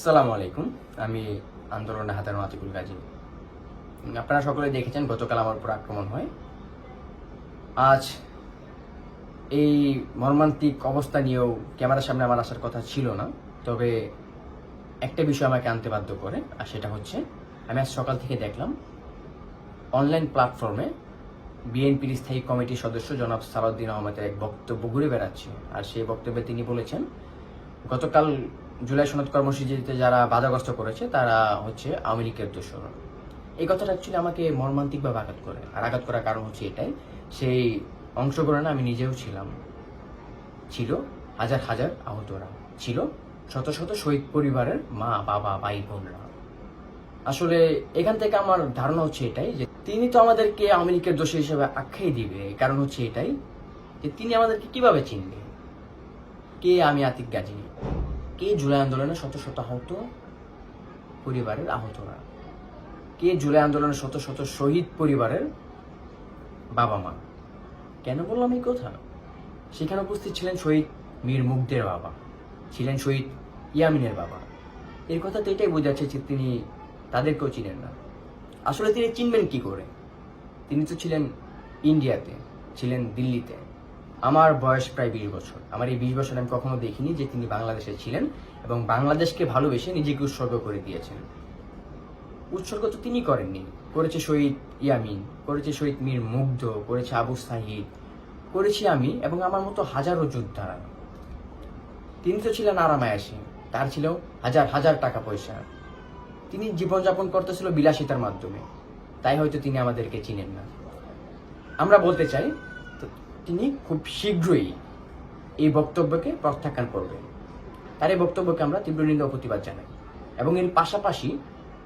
আসসালামু আলাইকুম। আমি আন্দোলনে হাতের মাতিকুল গাজী। আপনারা সকলে দেখেছেন, গতকাল আমার উপর আক্রমণ হয়। আজ এই মর্মান্তিক অবস্থা নিয়েও ক্যামেরার সামনে আমার আসার কথা ছিল না, তবে একটা বিষয় আমাকে আনতে বাধ্য করে, আর সেটা হচ্ছে, আমি আজ সকাল থেকে দেখলাম, অনলাইন প্ল্যাটফর্মে বিএনপির স্থায়ী কমিটির সদস্য জনাব সালাউদ্দিন আহমেদের এক বক্তব্য ঘুরে বেড়াচ্ছে। আর সেই বক্তব্যে তিনি বলেছেন, গতকাল জুলাই সনদ কর্মসূচিতে যারা বাধাগ্রস্ত করেছে, তারা হচ্ছে আওয়ামী লীগের দোষর। এই কথাটা অ্যাকচুয়ালি আমাকে মর্মান্তিকভাবে আঘাত করে। আর আঘাত করার কারণ হচ্ছে এটাই, সেই অংশগ্রহণে আমি নিজেও ছিলাম। ছিল হাজার হাজার আহতরা। ছিল শত শত শহীদ পরিবারের মা, বাবা, ভাই, বোনরা। আসলে এখান থেকে আমার ধারণা হচ্ছে এটাই যে তিনি তো আমাদেরকে আওয়ামী লীগের দোষী হিসেবে আখ্যাই দিবে। কারণ হচ্ছে এটাই যে তিনি আমাদেরকে কীভাবে চিনবে? কে আমি আতিক গাজী? কে জুলাই আন্দোলনে শত শত আহত পরিবারের আহতরা? কে জুলাই আন্দোলনের শত শত শহীদ পরিবারের বাবা মা? কেন বললাম এই কথা? সেখানে উপস্থিত ছিলেন শহীদ মীর মুগ্ধের বাবা, ছিলেন শহীদ ইয়ামিনের বাবা। এর কথা তো এটাই বোঝাচ্ছে যে তিনি তাদেরকেও চিনেন না। আসলে তিনি চিনবেন কি করে? তিনি তো ছিলেন ইন্ডিয়াতে, ছিলেন দিল্লিতে। আমার বয়স প্রায় বিশ বছর। আমার এই বিশ বছর আমি কখনো দেখিনি যে তিনি বাংলাদেশে ছিলেন এবং বাংলাদেশকে ভালোবেসে নিজেকে উৎসর্গ করে দিয়েছেন। উৎসর্গ তো তিনি করেননি। করেছে শহীদ ইয়ামিন, করেছে শহীদ মীর মুগ্ধ, করেছে আবু সাহিদ, করেছি আমি এবং আমার মতো হাজারো যোদ্ধারা। তিনি তো ছিলেন আরামায়াসী, তার ছিল হাজার হাজার টাকা পয়সা। তিনি জীবনযাপন করতেছিল বিলাসিতার মাধ্যমে। তাই হয়তো তিনি আমাদেরকে চিনেন না। আমরা বলতে চাই তিনি খুব শীঘ্রই এই বক্তব্যকে প্রত্যাখ্যান করবেন তার এই বক্তব্যকে আমরা তীব্র নিন্দা প্রতিবাদ জানাই এবং এর পাশাপাশি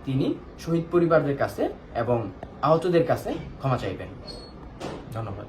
তিনি শহীদ পরিবারদের কাছে এবং আহতদের কাছে ক্ষমা চাইবেন। ধন্যবাদ।